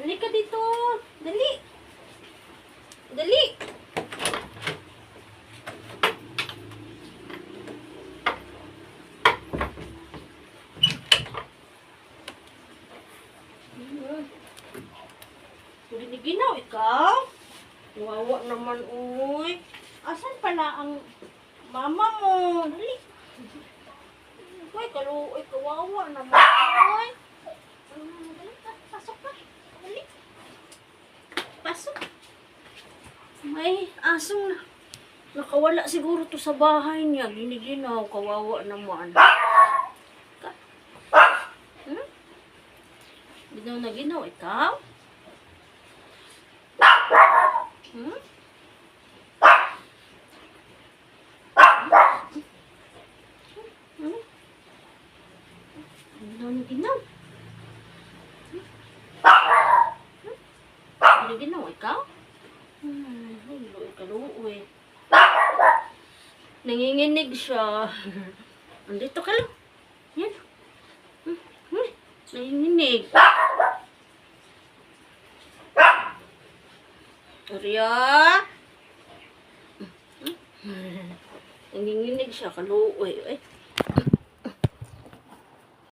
Dali ka dito. Dali. Dali. Giniginaw, ikaw? Wawa naman, uy. Asan pala ang mama mo? Dali. Uy, kaluoy, kawawa naman, uy. Mm, Dali ka, pasok ka. Dali. Pasok. May asong na. Nakawala siguro to sa bahay niya. Giniginaw, kawawa naman. Ka. Hmm? Ginaw na ginaw, ikaw? Hmm? Hmm? Ginaw na ginaw. Hmm? Hmm? Ginaw, ikaw? Hmm, hulo, ikaluoy. Nanginginig siya. Andito ka lang. Yan. Hmm, hmm, Nanginginig. Hmm. Nanginginig siya, kaluoy. Ay,